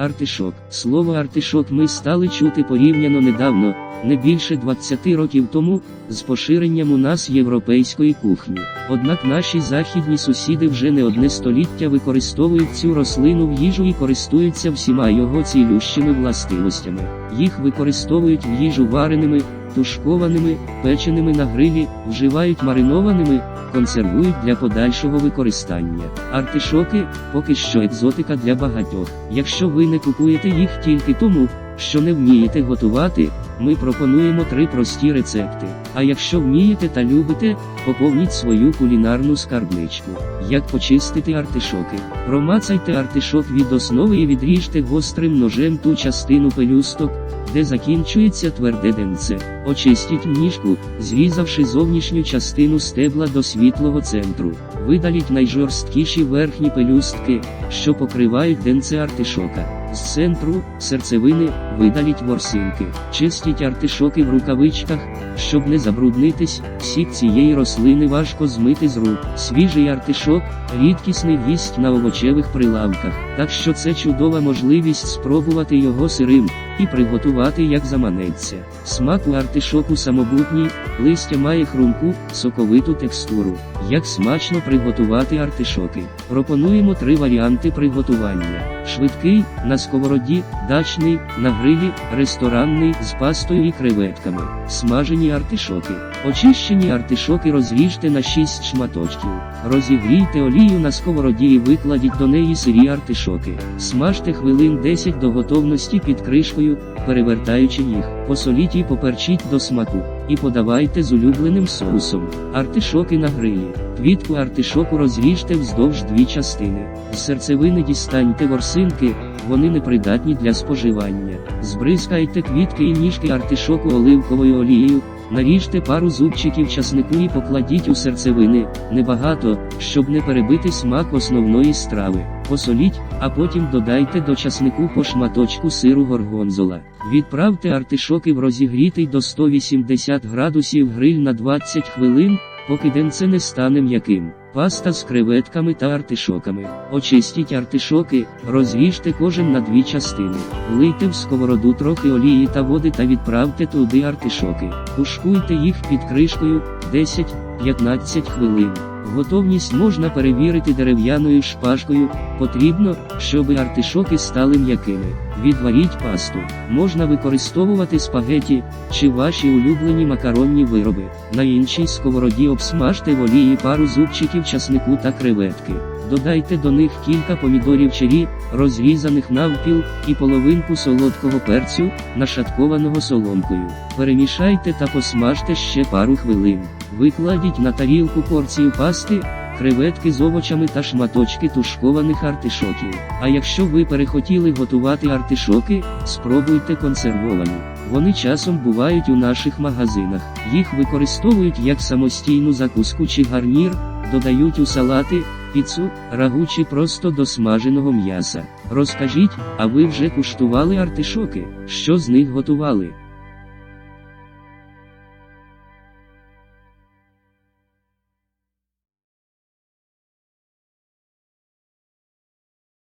Артишок. Слово артишок ми стали чути порівняно недавно, не більше 20 років тому, з поширенням у нас європейської кухні. Однак наші західні сусіди вже не одне століття використовують цю рослину в їжу і користуються всіма його цілющими властивостями. Їх використовують в їжу вареними, тушкованими, печеними на грилі, вживають маринованими, консервують для подальшого використання. Артишоки поки що екзотика для багатьох. Якщо ви не купуєте їх тільки тому, що не вмієте готувати, ми пропонуємо три прості рецепти. А якщо вмієте та любите, поповніть свою кулінарну скарбничку. Як почистити артишоки? Промацайте артишок від основи і відріжте гострим ножем ту частину пелюсток, де закінчується тверде денце. Очистіть ніжку, зрізавши зовнішню частину стебла до світлого центру. Видаліть найжорсткіші верхні пелюстки, що покривають денце артишока. З центру, серцевини, видаліть ворсинки. Чистіть артишоки в рукавичках, щоб не забруднитись, сік цієї рослини важко змити з рук. Свіжий артишок рідкісний гість на овочевих прилавках, так що це чудова можливість спробувати його сирим і приготувати як заманеться. Смак у артишоку самобутній, листя має хрумку, соковиту текстуру. Як смачно приготувати артишоки. Пропонуємо три варіанти приготування: швидкий на сковороді, дачний, на грилі, ресторанний з пастою і креветками, смажені артишоки. Очищені артишоки розріжте на 6 шматочків. Розігрійте олію на сковороді і викладіть до неї сирі артишоки. Смажте хвилин 10 до готовності під кришкою, перевертаючи їх. Посоліть і поперчіть до смаку. І подавайте з улюбленим соусом. Артишоки на грилі. Квітку артишоку розріжте вздовж дві частини. З серцевини дістаньте ворсинки, вони непридатні для споживання. Збризкайте квітки і ніжки артишоку оливковою олією. Наріжте пару зубчиків часнику і покладіть у серцевини, небагато, щоб не перебити смак основної страви. Посоліть, а потім додайте до часнику по шматочку сиру горгонзола. Відправте артишоки в розігрітий до 180 градусів гриль на 20 хвилин, поки денце не стане м'яким. Паста з креветками та артишоками. Очистіть артишоки, розріжте кожен на дві частини. Влийте в сковороду трохи олії та води та відправте туди артишоки. Тушкуйте їх під кришкою 10-15 хвилин. Готовність можна перевірити дерев'яною шпажкою, потрібно, щоб артишоки стали м'якими. Відваріть пасту. Можна використовувати спагеті чи ваші улюблені макаронні вироби. На іншій сковороді обсмажте в олії пару зубчиків часнику та креветки. Додайте до них кілька помідорів чері, розрізаних навпіл, і половинку солодкого перцю, нашаткованого соломкою. Перемішайте та посмажте ще пару хвилин. Викладіть на тарілку порцію пасти, креветки з овочами та шматочки тушкованих артишоків. А якщо ви перехотіли готувати артишоки, спробуйте консервовані. Вони часом бувають у наших магазинах. Їх використовують як самостійну закуску чи гарнір, додають у салати, піцу, рагу чи просто до смаженого м'яса. Розкажіть, а ви вже куштували артишоки? Що з них готували?